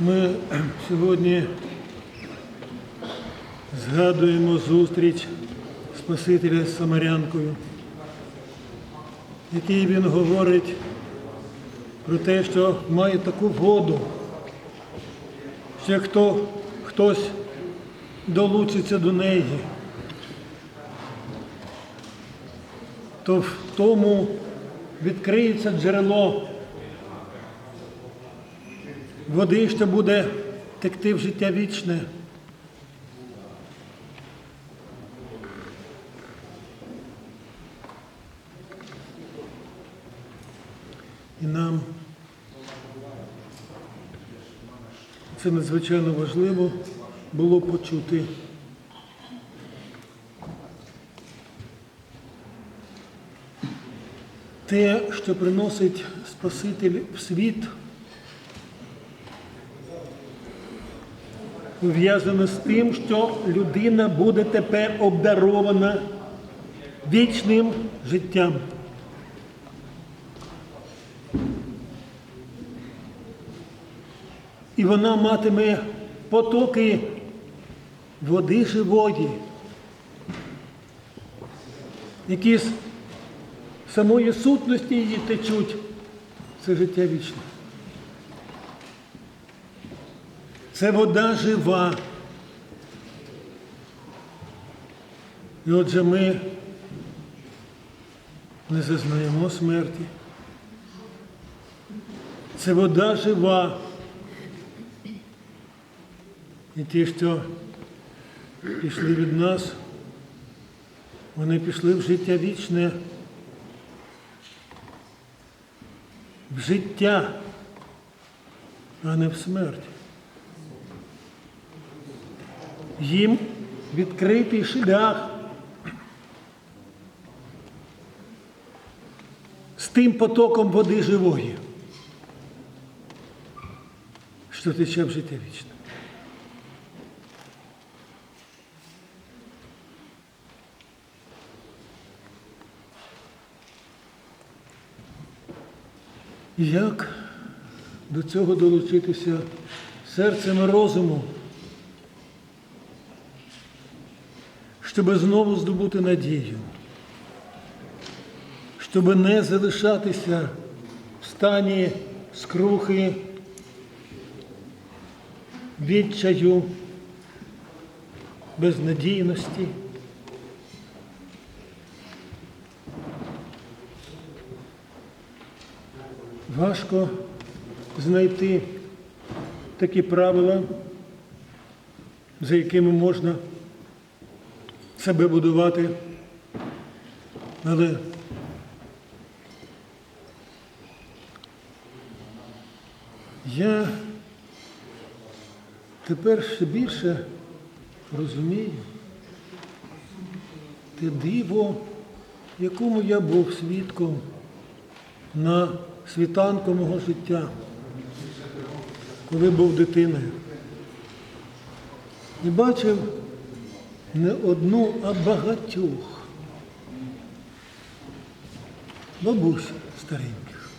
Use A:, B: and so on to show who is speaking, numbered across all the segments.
A: Ми сьогодні згадуємо зустріч Спасителя з Самарянкою, в якій він говорить про те, що має таку воду, що хто, хтось долучиться до неї, то в тому відкриється джерело води, що буде текти в життя вічне. І нам це надзвичайно важливо було почути. Те, що приносить Спаситель в світ, пов'язано з тим, що людина буде тепер обдарована вічним життям. І вона матиме потоки води живої, які з самої сутності її течуть. Це життя вічне. Це вода жива. І отже ми не зазнаємо смерті. Це вода жива. І ті, що пішли від нас, вони пішли в життя вічне, в життя, а не в смерть. Їм відкритий шлях. З тим потоком води живої, що тече в життя вічне. Як до цього долучитися серцем і розумом, щоб знову здобути надію, щоб не залишатися в стані скрухи, відчаю, безнадійності. Важко знайти такі правила, за якими можна себе будувати, але я тепер ще більше розумію те диво, якому я був свідком на світанку мого життя, коли був дитиною. І бачив не одну, а багатьох бабусь стареньких,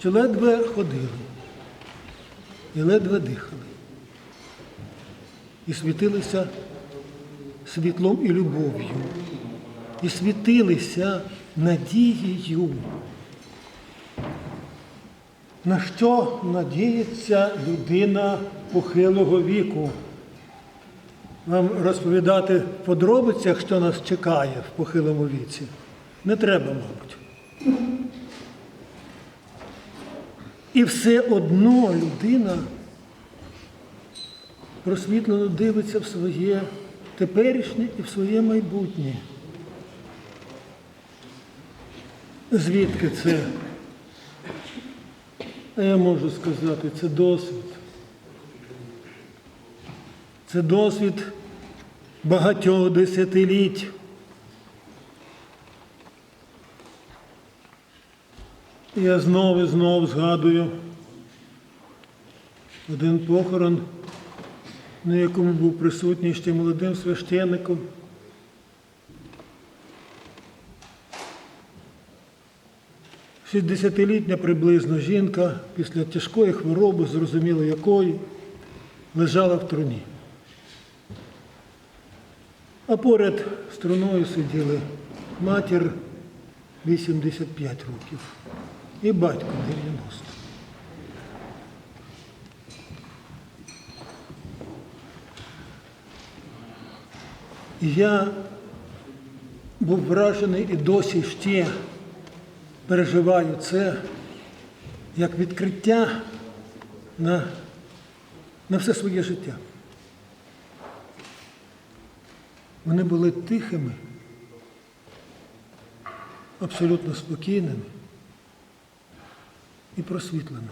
A: що ледве ходили і ледве дихали, і світилися світлом і любов'ю, і світилися надією. На що надіється людина похилого віку? Вам розповідати в подробицях, що нас чекає в похилому віці, не треба, мабуть. І все одно людина просвітлено дивиться в своє теперішнє і в своє майбутнє. Звідки це? А я можу сказати, це досвід. Це досвід багатьох десятиліть. Я знову і знову згадую один похорон, на якому був присутній ще молодим священником. 60-літня приблизно жінка після тяжкої хвороби, зрозуміло якої, лежала в труні. А поряд з труною сиділи матір 85 років і батько 90. Я був вражений і досі ще переживаю це як відкриття на, на все своє життя. Вони були тихими, абсолютно спокійними і просвітленими.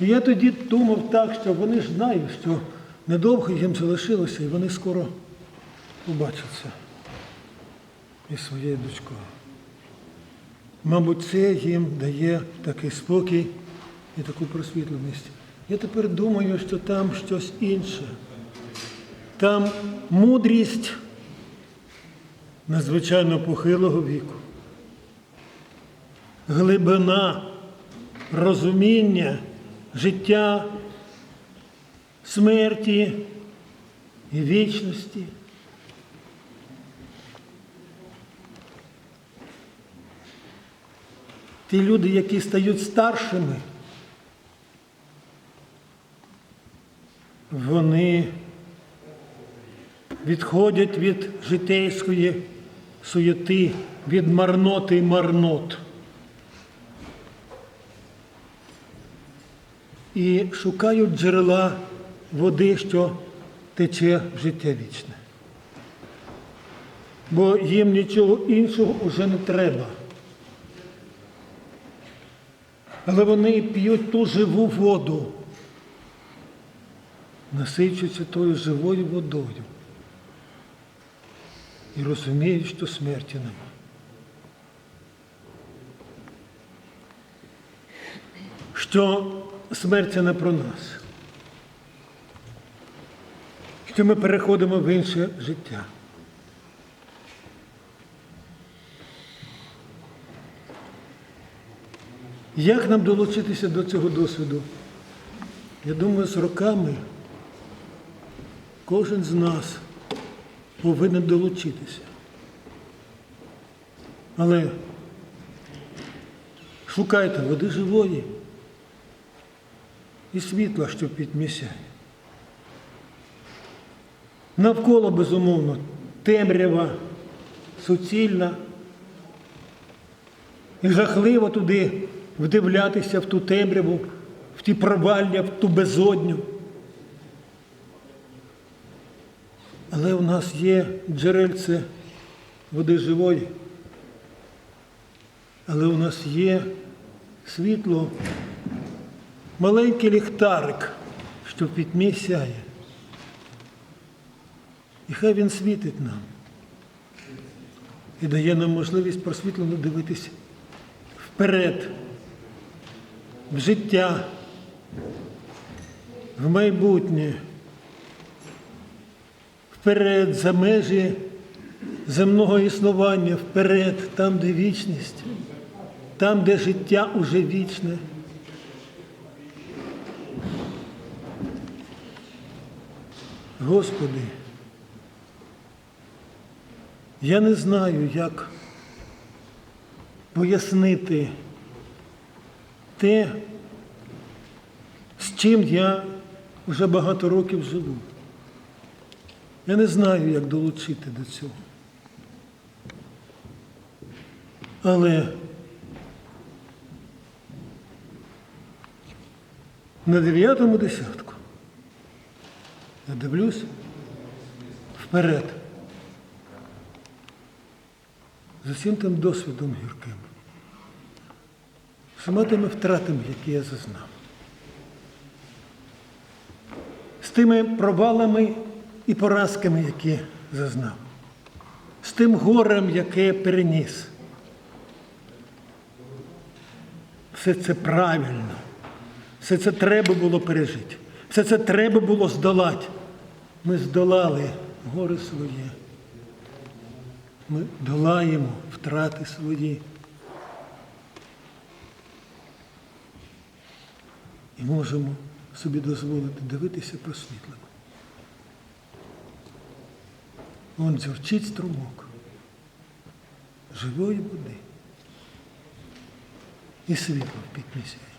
A: І я тоді думав так, що вони ж знають, що недовго їм залишилося, і вони скоро побачаться із своєю дочкою. Мабуть, це їм дає такий спокій і таку просвітленість. Я тепер думаю, що там щось інше. Там мудрість надзвичайно похилого віку, глибина розуміння життя, смерті і вічності. Ті люди, які стають старшими, вони відходять від житейської суєти, від марноти і марнот. І шукають джерела води, що тече в життя вічне. Бо їм нічого іншого вже не треба. Але вони п'ють ту живу воду, насичуються тою живою водою. І розуміють, що смерті нема. Що смерть не про нас. Що ми переходимо в інше життя. Як нам долучитися до цього досвіду? Я думаю, з роками кожен з нас повинен долучитися. Але шукайте води живої і світла, що підмісяє. Навколо, безумовно, темрява, суцільна. І жахливо туди вдивлятися в ту темряву, в ті провалля, в ту безодню. Але у нас є джерельце води живої. Але у нас є світло, маленький ліхтарик, що в пітьмі сяє. І хай він світить нам і дає нам можливість просвітлено дивитися вперед, в життя, в майбутнє, вперед за межі земного існування, вперед, там, де вічність, там, де життя уже вічне. Господи, я не знаю, як пояснити те, з чим я вже багато років живу. Я не знаю, як долучити до цього. Але на дев'ятому десятку я дивлюсь вперед. з усім тим досвідом гірким, з усіма тими втратами, які я зазнав, з тими провалами і поразками, які зазнав, з тим горем, яке переніс. Все це правильно, все це треба було пережити, все це треба було здолати. Ми здолали горе своє. ми долаємо втрати свої. І можемо собі дозволити дивитися просвітлено. Вон дзюрчить струмок живої води. І світло в пітьмі сяє.